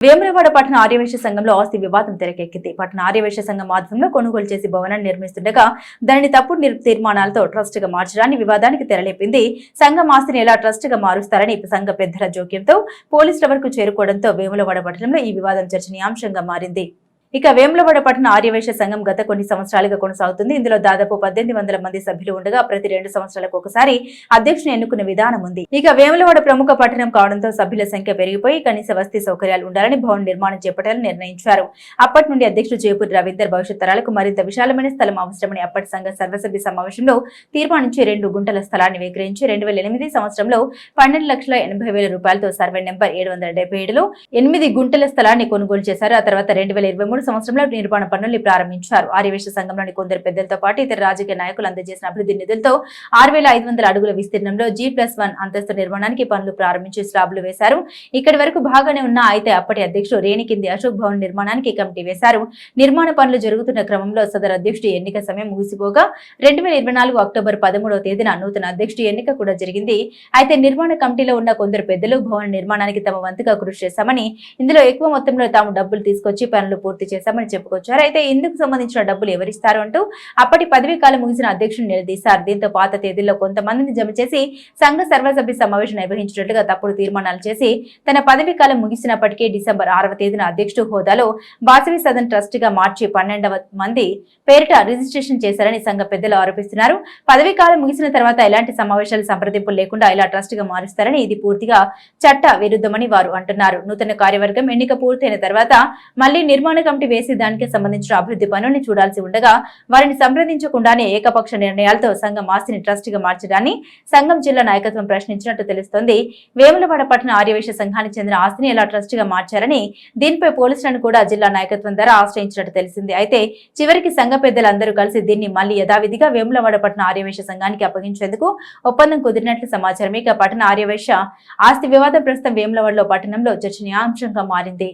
వేములవాడ పట్టణ ఆర్యవేశ సంఘంలో ఆస్తి వివాదం తెరకెక్కింది. పట్టణ ఆర్యవేశ సంఘం ఆధ్వర్యంలో కొనుగోలు చేసి భవనాన్ని నిర్మిస్తుండగా దానిని తప్పుడు తీర్మానాలతో ట్రస్ట్గా మార్చడాన్ని వివాదానికి తెరలేపింది. సంఘం ఆస్తిని ఎలా ట్రస్ట్గా మారుస్తారని సంఘ పెద్దల జోక్యంతో పోలీసుల వరకు చేరుకోవడంతో వేములవాడ పట్టణంలో ఈ వివాదం చర్చనీయాంశంగా మారింది. ఇక వేములవాడ పట్టణ ఆర్యవేశ సంఘం గత కొన్ని సంవత్సరాలుగా కొనసాగుతుంది. ఇందులో దాదాపు పద్దెనిమిది వందల మంది సభ్యులు ఉండగా ప్రతి రెండు సంవత్సరాలకు ఒకసారి అధ్యక్షుని ఎన్నుకునే విధానం ఉంది. ఇక వేములవాడ ప్రముఖ పట్టణం కావడంతో సభ్యుల సంఖ్య పెరిగిపోయి కనీస వసతి సౌకర్యాలు ఉండాలని భవన నిర్మాణం చేపట్టాలని నిర్ణయించారు. అప్పటి నుండి అధ్యక్షుడు జయపూర్ రవీందర్ భవిష్యత్ తరాలకు మరింత విశాలమైన స్థలం అవసరమని అప్పటి సంఘ సర్వసభ్య సమావేశంలో తీర్మానించి రెండు గుంటల స్థలాన్ని విక్రయించి రెండు వేల ఎనిమిది సంవత్సరంలో పన్నెండు లక్షల ఎనభై వేల రూపాయలతో సర్వే నెంబర్ ఏడు వందల డెబ్బై ఏడులో ఎనిమిది గుంటల స్థలాన్ని కొనుగోలు చేశారు. ఆ తర్వాత రెండు వేల ఇరవై మూడు సంవత్సరంలో నిర్మాణ పనులు ప్రారంభించారు. ఆర్యవేశ సంఘంలోని కొందరు పెద్దలతో పాటు ఇతర రాజకీయ నాయకులు అందజేసిన అభివృద్ధి నిధులతో ఆరు వేల ఐదు వందల అడుగుల విస్తీర్ణంలో జీ ప్లస్ వన్ అంతస్తు నిర్మాణానికి పనులు ప్రారంభించి స్లాబ్లు వేశారు. ఇక్కడి వరకు బాగానే ఉన్న అయితే అప్పటి అధ్యక్షుడు రేణికింది అశోక్ భవన్ నిర్మాణానికి కమిటీ వేశారు. నిర్మాణ పనులు జరుగుతున్న క్రమంలో సదరు అధ్యక్షుడి ఎన్నిక సమయం ముగిసిపోగా రెండు వేల ఇరవై నాలుగు అక్టోబర్ పదమూడవ తేదీన నూతన అధ్యక్షుడి ఎన్నిక కూడా జరిగింది. అయితే నిర్మాణ కమిటీలో ఉన్న కొందరు పెద్దలు భవన నిర్మాణానికి తమ వంతుగా కృషి చేశామని ఇందులో ఎక్కువ మొత్తంలో తాము డబ్బులు తీసుకొచ్చి పనులు పూర్తి చేశామని చెప్పుకొచ్చారు అయితే ఇందుకు సంబంధించిన డబ్బులు ఎవరిస్తారు అంటూ అప్పటి పదవీ కాలం ముగిసిన అధ్యక్షుడు నిలదీశారు. దీంతో పాత తేదీల్లో కొంతమందిని జమ చేసి సంఘ సర్వసభ్య సమావేశం నిర్వహించినట్లుగా తప్పుడు తీర్మానాలు చేసి తన పదవీ కాలం ముగిసినప్పటికీ డిసెంబర్ ఆరవ తేదీన అధ్యక్షుడు హోదాలో వాసవి సదన్ ట్రస్ట్గా మార్చి పన్నెండవ మంది పేరిట రిజిస్ట్రేషన్ చేశారని సంఘ పెద్దలు ఆరోపిస్తున్నారు. పదవీ కాలం ముగిసిన తర్వాత ఎలాంటి సమావేశాలు సంప్రదింపులు లేకుండా ఇలా ట్రస్ట్గా మారుస్తారని ఇది పూర్తిగా చట్ట విరుద్ధమని వారు అంటున్నారు. నూతన కార్యవర్గం ఎన్నిక పూర్తయిన తర్వాత మళ్ళీ నిర్మాణ కమిటీ వేసి దానికి సంబంధించిన అభివృద్ధి పనుల్ని చూడాల్సి ఉండగా వారిని సంప్రదించకుండానే ఏకపక్ష నిర్ణయాలతో సంఘం ఆస్తిని ట్రస్ట్గా మార్చడాన్ని సంఘం జిల్లా నాయకత్వం ప్రశ్నించినట్టు తెలుస్తోంది. వేములవాడ పట్టణ ఆర్యవేశ సంఘానికి చెందిన ఆస్తిని ఎలా ట్రస్ట్గా మార్చారని దీనిపై పోలీసులను కూడా జిల్లా నాయకత్వం ద్వారా ఆశ్రయించినట్టు తెలిసింది. అయితే చివరికి సంఘ పెద్దలందరూ కలిసి దీన్ని మళ్ళీ యథావిధిగా వేములవాడ పట్టణ ఆర్యవేశ సంఘానికి అప్పగించేందుకు ఒప్పందం కుదిరినట్లు సమాచారం. ఇక పట్టణ ఆర్యవేశ ఆస్తి వివాదం ప్రస్తుతం వేములవాడలో పట్టణంలో చర్చనీయాంశంగా మారింది.